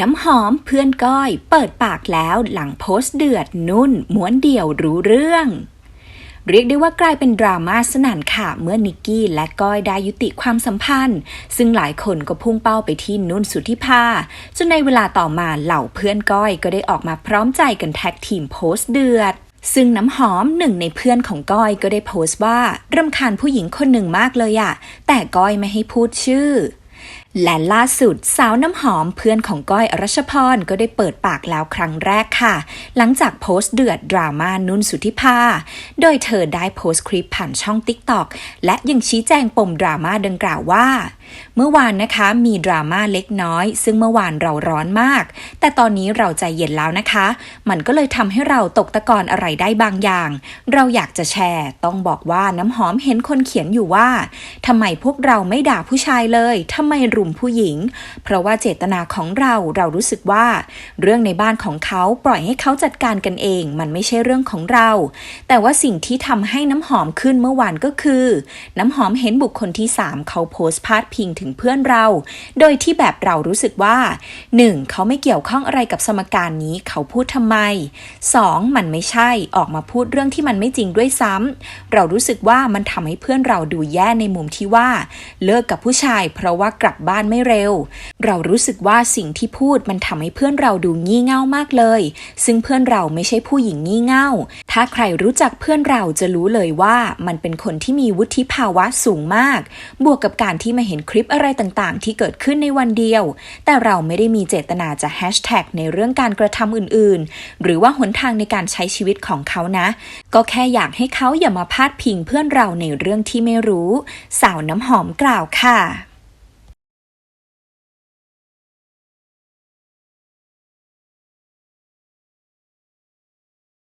น้ำหอมเพื่อนก้อย เปิดปากแล้วหลังโพสต์เดือดนุ่น ม้วนเดี่ยวรู้เรื่อง เรียกได้ว่ากลายเป็นดราม่าสนั่นค่ะ เมื่อนิกกี้และก้อยได้ยุติความสัมพันธ์ ซึ่งหลายคนก็พุ่งเป้าไปที่นุ่นสุธิภาจนในเวลาต่อมาเหล่าเพื่อนก้อยก็ได้ออกมาพร้อมใจกันแท็กทีมโพสต์เดือดซึ่งน้ำหอมหนึ่งในเพื่อนของก้อยก็ได้โพสต์ว่ารำคาญผู้หญิงคนหนึ่งมากเลยอะแต่ก้อยไม่ให้พูดชื่อและล่าสุดสาวน้ำหอมเพื่อนของก้อยอรัชพรก็ได้เปิดปากแล้วครั้งแรกค่ะ หลังจากโพสต์เดือดดราม่านุ่นสุธิภา โดยเธอได้โพสต์คลิปผ่านช่อง TikTok และยังชี้แจงปมดราม่าดังกล่าวว่า เมื่อวานนะคะมีดราม่าเล็กน้อย ซึ่งเมื่อวานเราร้อนมาก แต่ตอนนี้เราใจเย็นแล้วนะคะ มันก็เลยทำให้เราตกตะกอนอะไรได้บางอย่าง เราอยากจะแชร์ ต้องบอกว่าน้ำหอมเห็นคนเขียนอยู่ว่าทำไมพวกเราไม่ด่าผู้ชายเลยทำไมรุมผู้หญิง เพราะว่าเจตนาของเราเรารู้สึกว่า เรื่องในบ้านของเขาปล่อยให้เขาจัดการกันเอง มันไม่ใช่เรื่องของเรา แต่ว่าสิ่งที่ทำให้น้ำหอมขึ้นเมื่อวานก็คือ น้ำหอมเห็นบุคคลที่ 3 เขาโพสต์พาดพิงถึงเพื่อนเรา โดยที่แบบเรารู้สึกว่า 1. เขาไม่เกี่ยวข้องอะไรกับสมการนี้เขาพูดทำไม 2. มันไม่ใช่ออกมาพูดเรื่องที่มันไม่จริงด้วยซ้ำเรารู้สึกว่ามันทำให้เพื่อนเราดูแย่ในมุมที่ว่า เลิกกับผู้ชาย เพราะว่ากลับบ้านบ้านไม่เร็ว เรารู้สึกว่าสิ่งที่พูดมันทำให้เพื่อนเราดูงี่เง่ามากเลย ซึ่งเพื่อนเราไม่ใช่ผู้หญิงงี่เง่า ถ้าใครรู้จักเพื่อนเราจะรู้เลยว่ามันเป็นคนที่มีวุฒิภาวะสูงมาก บวกกับการที่มาเห็นคลิปอะไรต่างๆ ที่เกิดขึ้นในวันเดียว แต่เราไม่ได้มีเจตนาจะแฮชแท็กในเรื่องการกระทำอื่นๆ หรือว่าหนทางในการใช้ชีวิตของเขานะ ก็แค่อยากให้เขาอย่ามาพาดพิงเพื่อนเราในเรื่องที่ไม่รู้ สาวน้ำหอมกล่าวค่ะ